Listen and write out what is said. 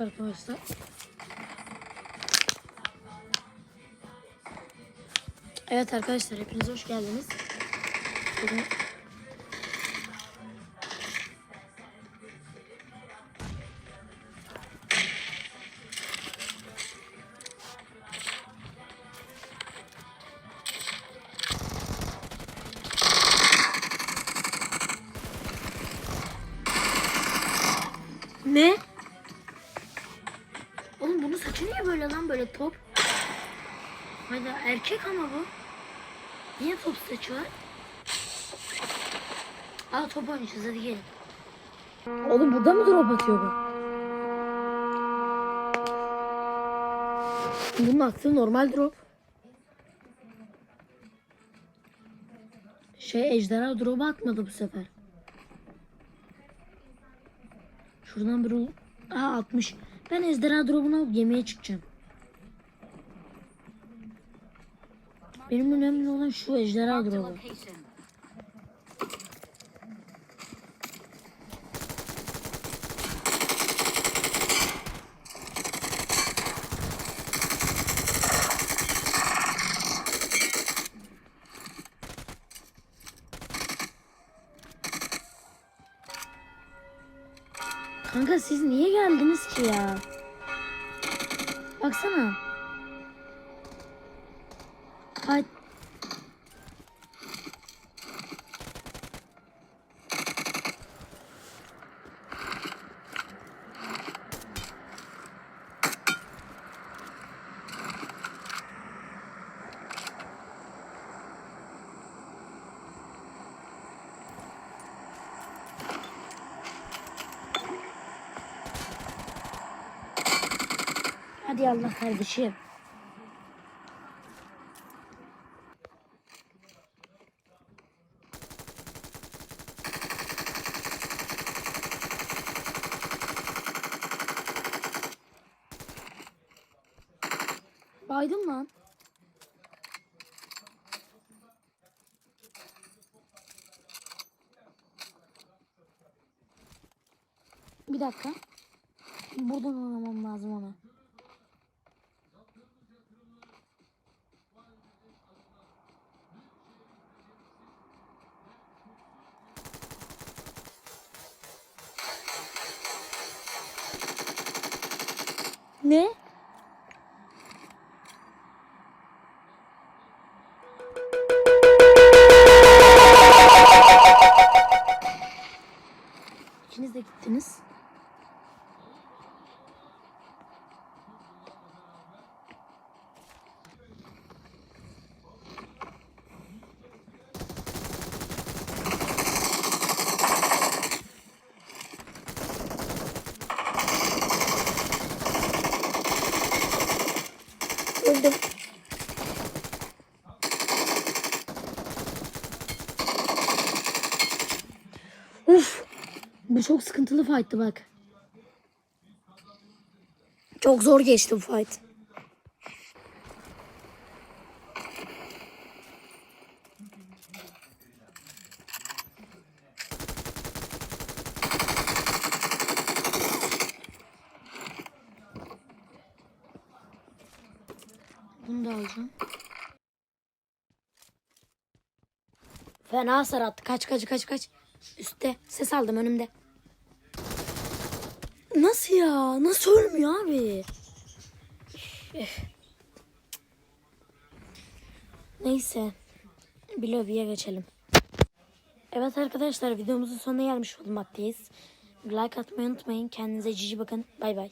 Evet arkadaşlar. Evet arkadaşlar hepiniz hoş geldiniz. Bugün Ne? Niye böyle lan böyle top? Hayda erkek ama bu. Niye top saçı var? Aa top oynayacağız hadi gelin. Oğlum burada mı drop atıyor bu? Bunun attığı normal drop. Şey ejderha drop'u atmadı bu sefer. Şuradan bir Aa 60. Ben ejderha drop'unu alıp yemeğe çıkacağım. Benim önemli olan şu ejderha drop'u. Kanka siz niye geldiniz ki ya? Baksana. Ay. Hadi Allah kardeşim. Baydım lan. Bir dakika. Buradan oynamam lazım onu. Ne? Öldüm. Uf. Bu çok sıkıntılı fight'tı bak. Çok zor geçti bu fight. Bunu da alacağım. Fena hasar attı. Kaç kaç kaç kaç. Üstte. Ses aldım önümde. Nasıl ya? Nasıl ölmüyor abi? Neyse. Bir lobiye geçelim. Evet arkadaşlar videomuzun sonuna gelmiş bulunmaktayız. Like atmayı unutmayın. Kendinize cici bakın. Bay bay.